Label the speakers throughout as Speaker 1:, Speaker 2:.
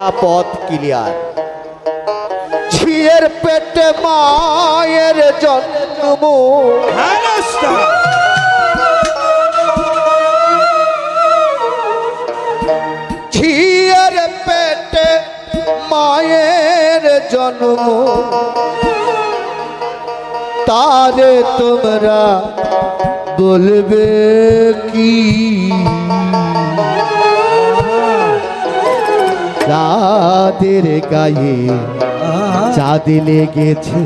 Speaker 1: পথ ক্লিয়ার। ঝিয়ের পেটে মায়ের জন্ম ঝিয়ের পেটে মায়ের জন্ম তারে তোমরা বলবে কি? রাতের গায়ে চাঁদ লেগেছে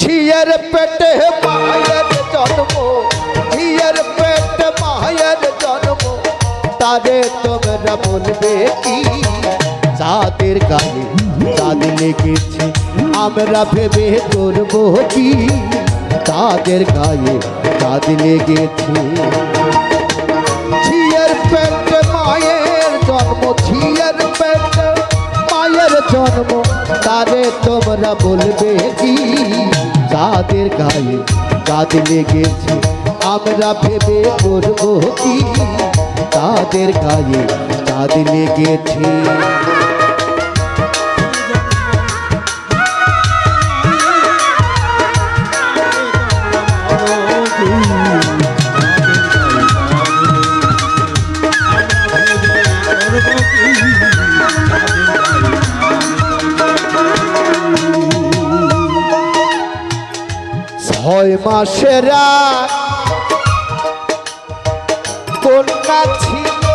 Speaker 1: ঝিয়ের পেটে মায়ের জন্ম ঝিয়ের পেটে মায়ের জন্ম তারে তোমরা বলবে কি চাঁদের গায়ে চাঁদ লেগেছে আমরা ভেবে করব কি তাদের গায়ে চাঁদ লেগেছে জন্ম তারে তোমরা বলবে কি? তাদের গায়ে কাঁদ লেগেছে, আমরা ভেবে করব কি? তাদের গায়ে কাঁদ লেগেছে। মাসেরা। কন্যা ছিল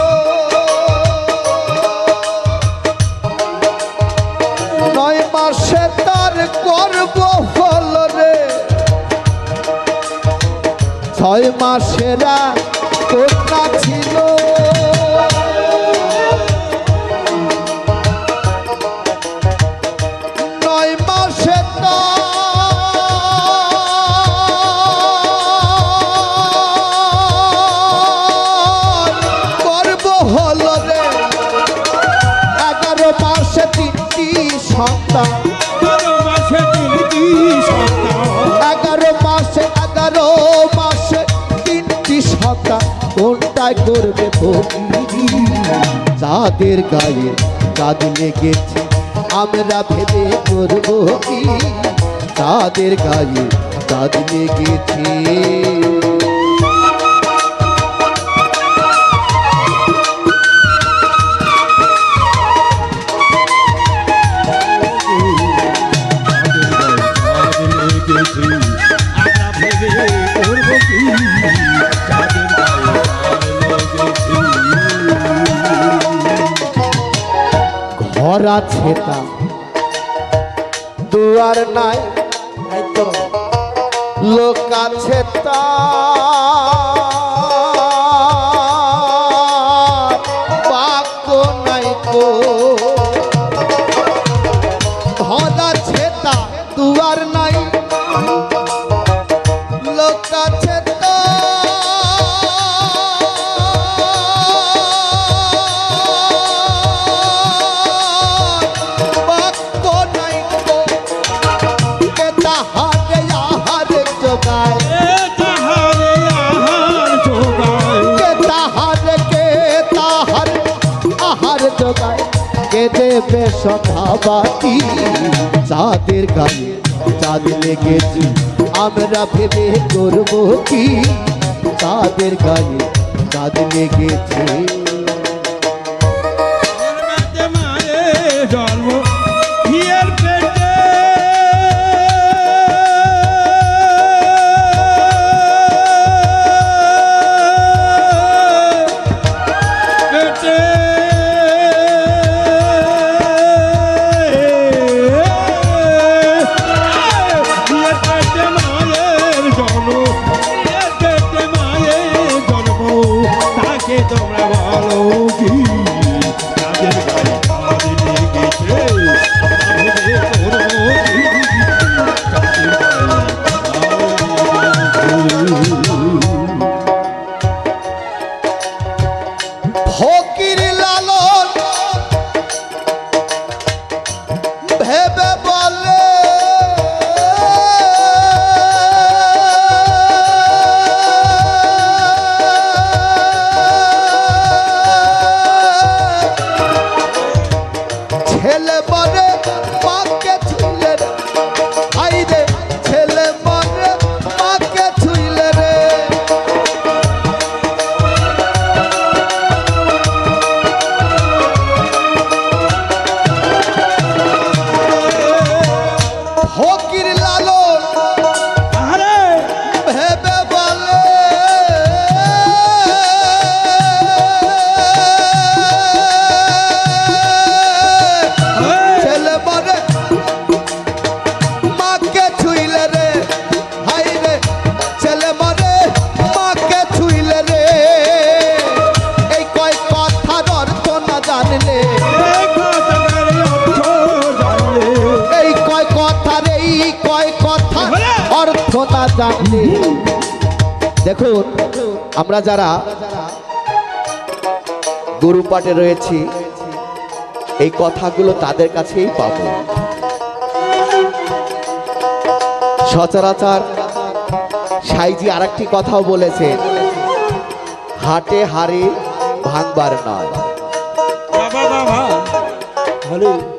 Speaker 1: নয় মাসে তার গর্ব হল রে। ছয় মাসেরা সন্তান। এগারো মাসে এগারো মাসে তিনটি সন্তান। কোনটায় করবে ভক্তি যাদের গায়ে কাঁদ লেগেছে, আমরা ভেবে করব কি? তাদের গায়ে কাঁদ লেগেছে। ঘর ছেতা। দুয়ার নাই লোক আছে তা নাই কো কে দেবে সভাপতি চাঁদের গায়ে চাঁদ লেগেছি, আমরা ভেবে করব কি? চাঁদের গায়ে চাঁদ লেগেছে। Benito. ほ জানলে দেখুন আমরা যারা গরু পাটে রয়েছি এই কথাগুলো তাদের কাছেই পাবো। সচরাচর সাইজি আরেকটি কথাও বলেছেন হাটে হারে ভাঙবার নয়।
Speaker 2: বাবা বাবা। হ্যালো।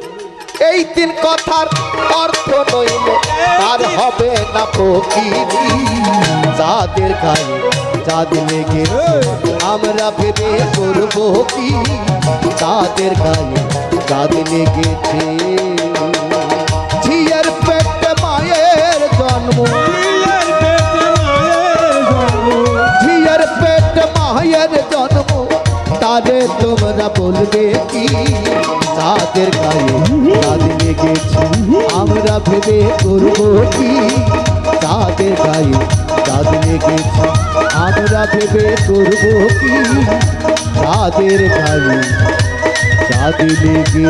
Speaker 1: এই তিন কথার অর্থ নইলে আর হবে না প্রকৃতি। যাদের গায়ে যাদের লেগে আমরা ভেবে করব কি? তাদের গায়ে যাদের লেগেছে। ঝিয়ের পেটে মায়ের জন্ম। ঝিয়ের পেটে মায়ের জন্ম। তারে তোমরা বলবে কি? তাদের গায়ে তাদের লেগেছে আমরা ভেবে করব কি? তাদের গায়ে তাদের লেগেছে আমরা ভেবে করব কি? তাদের গায়ে তাদের লেগেছে